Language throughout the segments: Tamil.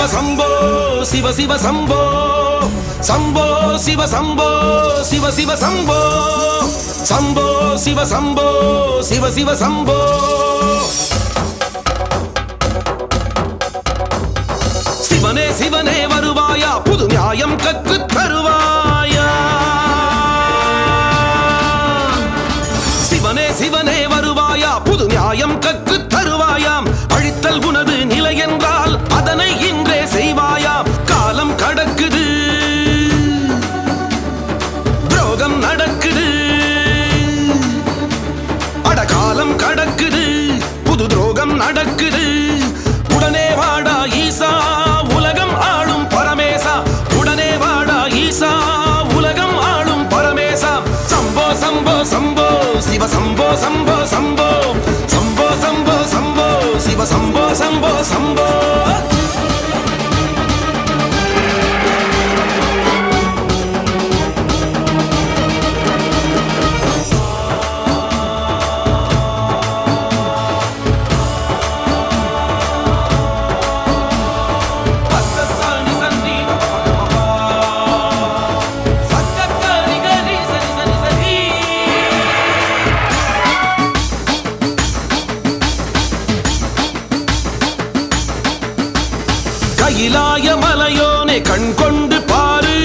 சிவ சம்போ சிவ சிவ சம்போ சம்போ சிவ சம்போ சிவ சிவ சம்போ சம்போ சிவ சம்போ சிவ சிவ சம்போ. சிவனே சிவனே வருவாயா? புது நியாயம் கற்றுத் நடக்குது. அட காலம் கடக்குது புது துரோகம் நடக்குது. உடனே வாடா ஈசா உலகம் ஆளும் பரமேசா. உடனே வாடா ஈசா உலகம் ஆளும் பரமேசா. சம்போ சம்போ சம்போ சிவ சம்போ சம்போ சம்போ. சம்போ சம்போ சம்போ சிவ சம்போ சம்போ சம்போ. கையிலாய மலையோனே கண் கொண்டு பாரு.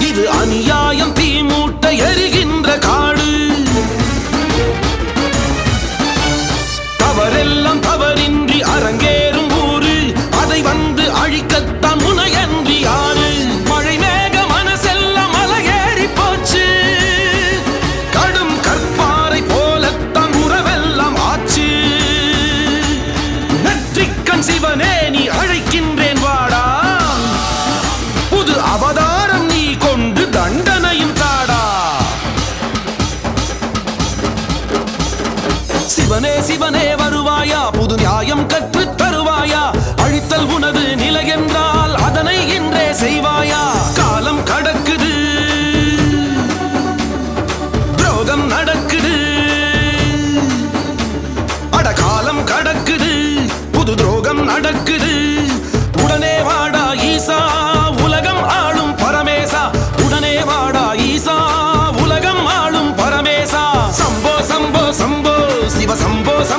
இது அநியாயம் தீமூட்ட எரிகின்ற காடு. தவறெல்லாம் தவறின்றி அரங்கேறும் ஊரு. அதை வந்து அழிக்கத்தான் நான் சிவனே நீ அழைக்கின்றேன் வாடா. புது அவதாரம் நீ கொண்டு தண்டனையும் தாடா. சிவனே சிவனே வருவாயா? புது நியாயம் கற்றுத் தருவாயா? அழித்தல் உனது நில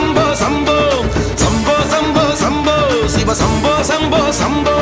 சம்போ சம்போ சம்போ சம்போ சம்போ சம்போ சிவ சம்போ சம்போ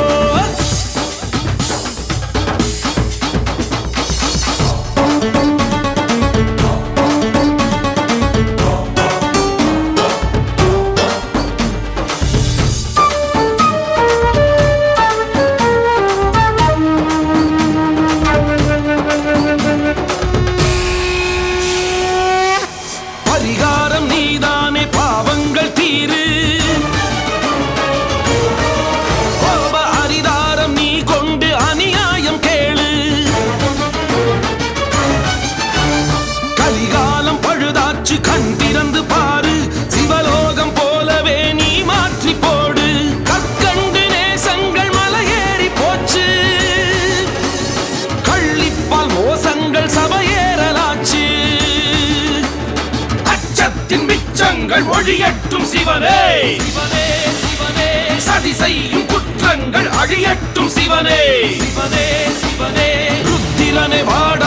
கண் திறந்து பாரு. சிவலோகம் போலவே நீ மாற்றி போடு. கற்கண்டு நேசங்கள் மலையேறி போச்சு. கள்ளிப்பால் மோசங்கள் சபையேறலாச்சு. அச்சத்தின் மிச்சங்கள் ஒழியட்டும் சிவனே. சிவனே சிவனே. சதி செய்யும் குற்றங்கள் அழியட்டும் சிவனே. சிவனே சிவனே. ருத்திரனை வாழ